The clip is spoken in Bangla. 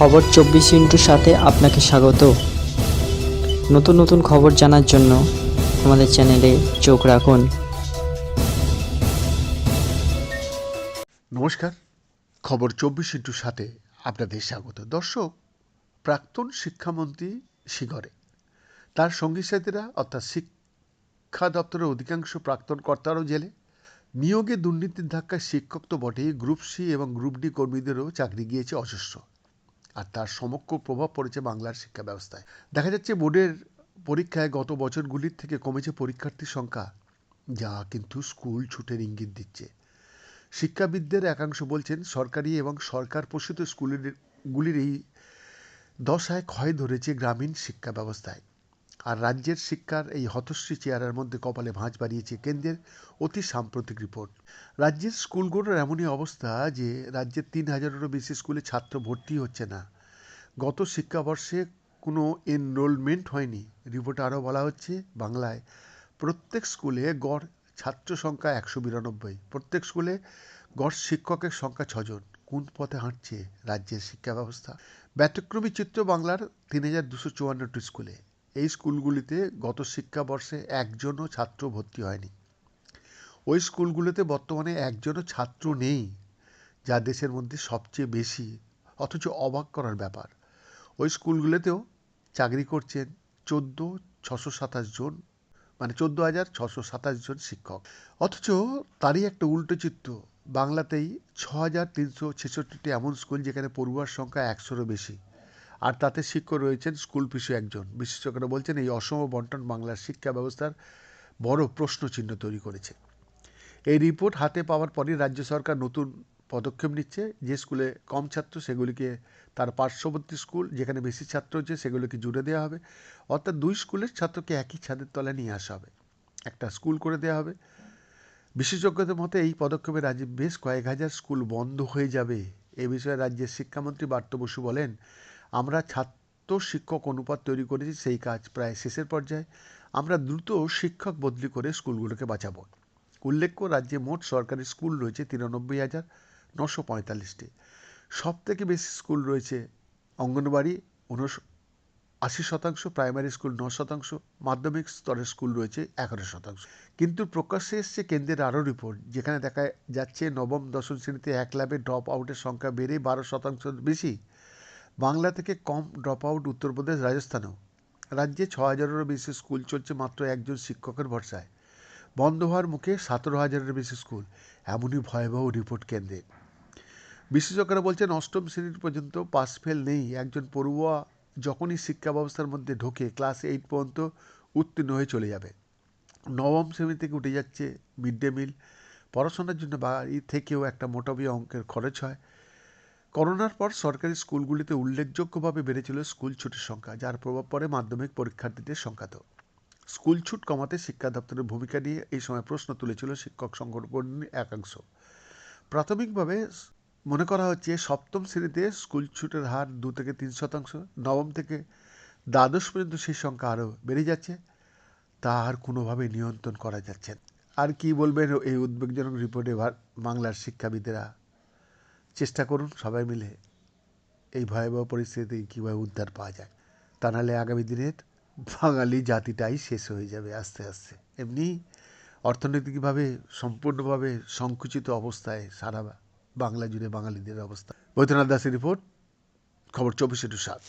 খবর চব্বিশ ইন্টুর সাথে আপনাকে স্বাগত। নতুন নতুন খবর জানার জন্য আমাদের চ্যানেলে চোখ রাখুন। নমস্কার, খবর চব্বিশ ইন্টুর সাথে আপনাদের স্বাগত। দর্শক, প্রাক্তন শিক্ষামন্ত্রী শিগরে। তার সঙ্গী সাথীরা, অর্থাৎ শিক্ষা দপ্তরের অধিকাংশ প্রাক্তন কর্তারও জেলে। নিয়োগে দুর্নীতির ধাক্কায় শিক্ষক তো বটেই, গ্রুপ সি এবং গ্রুপ ডি কর্মীদেরও চাকরি গিয়েছে অজস্র। আর তার সমক্ষ প্রভাব পড়েছে বাংলার শিক্ষা ব্যবস্থায় দেখা যাচ্ছে বোর্ডের পরীক্ষায় গত বছরগুলির থেকে কমেছে পরীক্ষার্থীর সংখ্যা, যা কিন্তু স্কুল ছুটের ইঙ্গিত দিচ্ছে। শিক্ষাবিদদের একাংশ বলছেন, সরকারি এবং সরকার পোষিত স্কুলের গুলির এই দশায় ক্ষয় ধরেছে গ্রামীণ শিক্ষা ব্যবস্থায় আর রাজ্যের শিক্ষার এই হতশ্রী চেয়ারের মধ্যে কপালে ভাঁজ বাড়িয়েছে কেন্দ্রের অতি সাম্প্রতিক রিপোর্ট। রাজ্যের স্কুলগুলোর এমনই অবস্থা যে রাজ্যের তিন হাজারেরও বেশি স্কুলে ছাত্র ভর্তি হচ্ছে না। গত শিক্ষাবর্ষে কোনো এনরোলমেন্ট হয়নি রিপোর্টে আরও বলা হচ্ছে। বাংলায় প্রত্যেক স্কুলে গড় ছাত্র সংখ্যা একশো বিরানব্বই। প্রত্যেক স্কুলে গড় শিক্ষকের সংখ্যা ছজন। কোন পথে হাঁটছে রাজ্যের শিক্ষা ব্যবস্থা? ব্যতিক্রমী চিত্র বাংলার তিন হাজার দুশো চুয়ান্নটি স্কুলে। এই স্কুলগুলিতে গত শিক্ষাবর্ষে একজনও ছাত্র ভর্তি হয়নি। ওই স্কুলগুলোতে বর্তমানে একজনও ছাত্র নেই, যা দেশের মধ্যে সবচেয়ে বেশি, অথচ অবাক করার ব্যাপার। ওই স্কুলগুলোতেও চাকরি করছেন চোদ্দ ছশো সাতাশ জন মানে চোদ্দ হাজার ছশো সাতাশ জন শিক্ষক। অথচ তারই একটা উল্টো চিত্র, বাংলাতেই ছ হাজার তিনশো ছেষট্টিটি এমন স্কুল যেখানে পড়ুয়ার সংখ্যা একশোরও বেশি। আর তাতে শিক্ষক রয়েছেন স্কুল পিছু একজন। বিশেষজ্ঞরা বলছেন এই অসম বন্টন বাংলার শিক্ষা ব্যবস্থার বড় প্রশ্নচিহ্ন তৈরি করেছে। এই রিপোর্ট হাতে পাওয়ার পরই রাজ্য সরকার নতুন পদক্ষেপ নিচ্ছে। যে স্কুলে কম ছাত্র, সেগুলিকে তার পার্শ্ববর্তী স্কুল, যেখানে বেশি ছাত্র হচ্ছে সেগুলিকে জুড়ে দেওয়া হবে। অর্থাৎ দুই স্কুলের ছাত্রকে একই ছাদের তলায় নিয়ে আসা হবে। একটা স্কুল করে দেওয়া হবে। বিশেষজ্ঞদের মতে এই পদক্ষেপে রাজ্যে বেশ কয়েক হাজার স্কুল বন্ধ হয়ে যাবে। এ বিষয়ে রাজ্যের শিক্ষামন্ত্রী বার্ত বসু বলেন আমরা ছাত্র শিক্ষক অনুপাত তৈরি করেছি, সেই কাজ প্রায় শেষের পর্যায়ে। আমরা দ্রুত শিক্ষক বদলি করে স্কুলগুলোকে বাঁচাবো। উল্লেখ্য, রাজ্যে মোট সরকারি স্কুল রয়েছে তিরানব্বই হাজার নশো পঁয়তাল্লিশটি। সব থেকে বেশি স্কুল রয়েছে অঙ্গনবাড়ি, উনশ, আশি শতাংশ, প্রাইমারি স্কুল ন শতাংশ, মাধ্যমিক স্তরের স্কুল রয়েছে এগারো শতাংশ। কিন্তু প্রকাশ্যে এসছে কেন্দ্রের আরও রিপোর্ট, যেখানে দেখা যাচ্ছে নবম দশম শ্রেণীতে এক ল্যাবে ড্রপ আউটের সংখ্যা বেড়ে বারো শতাংশ বেশি। বাংলা থেকে কম ড্রপ আউট উত্তরপ্রদেশ রাজস্থানেও। রাজ্যে ছ হাজারেরও বেশি স্কুল চলছে মাত্র একজন শিক্ষকের ভরসায়। বন্ধ হওয়ার মুখে সতেরো হাজারের বেশি স্কুল, এমনই ভয়াবহ রিপোর্ট কেন্দ্রে। বিশেষজ্ঞরা বলছেন, অষ্টম শ্রেণির পর্যন্ত পাস ফেল নেই। একজন পড়ুয়া যখনই শিক্ষা ব্যবস্থার মধ্যে ঢোকে ক্লাস এইট পর্যন্ত উত্তীর্ণ হয়ে চলে যাবে। নবম শ্রেণি থেকে উঠে যাচ্ছে মিড ডে মিল পড়াশোনার জন্য বাড়ি থেকেও একটা মোটামুটি অঙ্কের খরচ হয়। করোনার পর সরকারি স্কুলগুলিতে উল্লেখযোগ্যভাবে বেড়েছিল স্কুল ছুটির সংখ্যা, যার প্রভাব পড়ে মাধ্যমিক পরীক্ষার্থীদের সংখ্যাতেও স্কুল ছুট কমাতে শিক্ষা দপ্তরের ভূমিকা নিয়ে এই সময় প্রশ্ন তুলেছিল শিক্ষক সংগঠনের একাংশ। প্রাথমিকভাবে মনে করা হচ্ছে সপ্তম শ্রেণীতে স্কুল ছুটের হার দু থেকে তিন শতাংশ, নবম থেকে দ্বাদশ পর্যন্ত সেই সংখ্যা আরও বেড়ে যাচ্ছে। তা আর কোনোভাবে নিয়ন্ত্রণ করা যাচ্ছে। আর কি বলবেন এই উদ্বেগজনক রিপোর্টে বাংলার শিক্ষাবিদেরা? চেষ্টা করুন সবাই মিলে এই ভয়াবহ পরিস্থিতি থেকে কীভাবে উদ্ধার পাওয়া যায়। তা নাহলে আগামী দিনের বাঙালি জাতিটাই শেষ হয়ে যাবে আস্তে আস্তে। এমনি অর্থনৈতিকভাবে সম্পূর্ণভাবে সংকুচিত অবস্থায় সারা বাংলা জুড়ে বাঙালিদের অবস্থা। বৈদ্যনাথ দাসের রিপোর্ট, খবর চব্বিশে টু সাত।